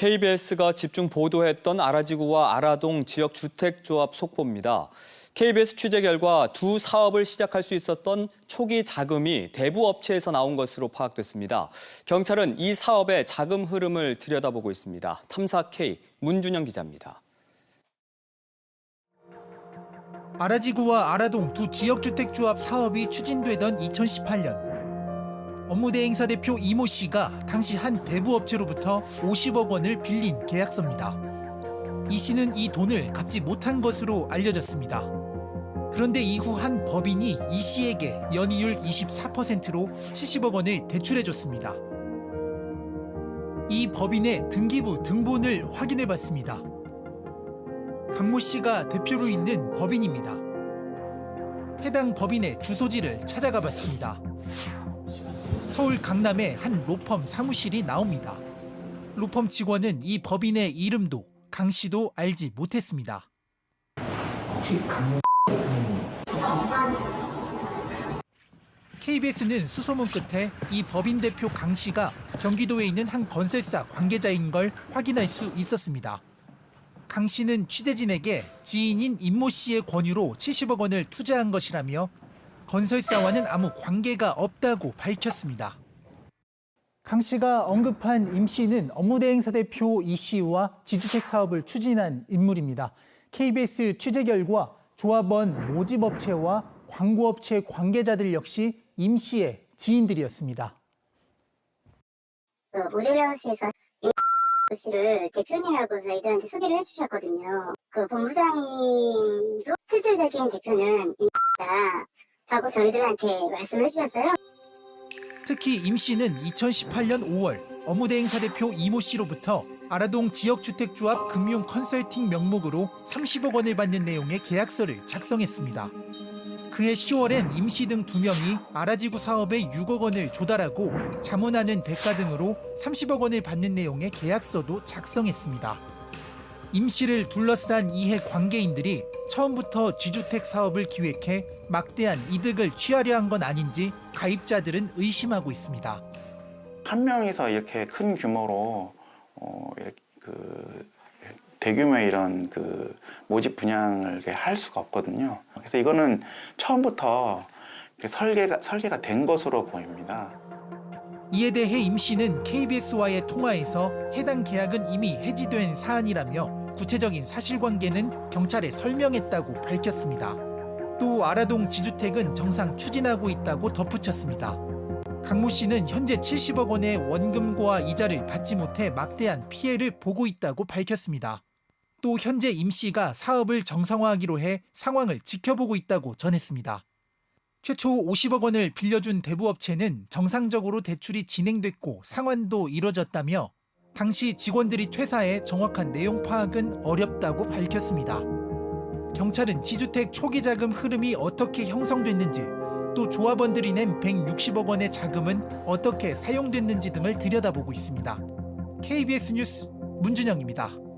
KBS가 집중 보도했던 아라지구와 아라동 지역 주택조합 속보입니다. KBS 취재 결과 두 사업을 시작할 수 있었던 초기 자금이 대부 업체에서 나온 것으로 파악됐습니다. 경찰은 이 사업의 자금 흐름을 들여다보고 있습니다. 탐사 K 문준영 기자입니다. 아라지구와 아라동 두 지역주택조합 사업이 추진되던 2018년 업무대행사 대표 이모 씨가 당시 한 대부업체로부터 50억 원을 빌린 계약서입니다. 이 씨는 이 돈을 갚지 못한 것으로 알려졌습니다. 그런데 이후 한 법인이 이 씨에게 연이율 24%로 70억 원을 대출해줬습니다. 이 법인의 등기부 등본을 확인해 봤습니다. 강모 씨가 대표로 있는 법인입니다. 해당 법인의 주소지를 찾아가 봤습니다. 서울 강남의 한 로펌 사무실이 나옵니다. 로펌 직원은 이 법인의 이름도 강 씨도 알지 못했습니다. 혹시 강 KBS는 수소문 끝에 이 법인 대표 강 씨가 경기도에 있는 한 건설사 관계자인 걸 확인할 수 있었습니다. 강 씨는 취재진에게 지인인 임모 씨의 권유로 70억 원을 투자한 것이라며 건설사와는 아무 관계가 없다고 밝혔습니다. 강 씨가 언급한 임 씨는 업무대행사 대표 이 씨와 지주택 사업을 추진한 인물입니다. KBS 취재 결과 조합원 모집업체와 광고업체 관계자들 역시 임 씨의 지인들이었습니다. 그 모델하우스에서 임 씨를 대표님이라고 저희들한테 소개를 해주셨거든요. 그 본부장님도 실질적인 대표는 임다 라고 저희들한테 말씀을 해주셨어요. 특히 임 씨는 2018년 5월 업무대행사 대표 이모 씨로부터 아라동 지역주택조합 금융 컨설팅 명목으로 30억 원을 받는 내용의 계약서를 작성했습니다. 그해 10월엔 임 씨 등 두 명이 아라지구 사업에 6억 원을 조달하고 자문하는 대가 등으로 30억 원을 받는 내용의 계약서도 작성했습니다. 임 씨를 둘러싼 이해 관계인들이 처음부터 지주택 사업을 기획해 막대한 이득을 취하려 한 건 아닌지 가입자들은 의심하고 있습니다. 한 명이서 이렇게 큰 규모로 어, 이렇게 그 대규모의 이런 그 모집 분양을 할 수가 없거든요. 그래서 이거는 처음부터 설계가 설계가 된 것으로 보입니다. 이에 대해 임 씨는 KBS와의 통화에서 해당 계약은 이미 해지된 사안이라며 구체적인 사실관계는 경찰에 설명했다고 밝혔습니다. 또 아라동 지주택은 정상 추진하고 있다고 덧붙였습니다. 강모 씨는 현재 70억 원의 원금과 이자를 받지 못해 막대한 피해를 보고 있다고 밝혔습니다. 또 현재 임 씨가 사업을 정상화하기로 해 상황을 지켜보고 있다고 전했습니다. 최초 50억 원을 빌려준 대부업체는 정상적으로 대출이 진행됐고 상환도 이뤄졌다며 당시 직원들이 퇴사해 정확한 내용 파악은 어렵다고 밝혔습니다. 경찰은 지주택 초기 자금 흐름이 어떻게 형성됐는지 또 조합원들이 낸 160억 원의 자금은 어떻게 사용됐는지 등을 들여다보고 있습니다. KBS 뉴스 문준영입니다.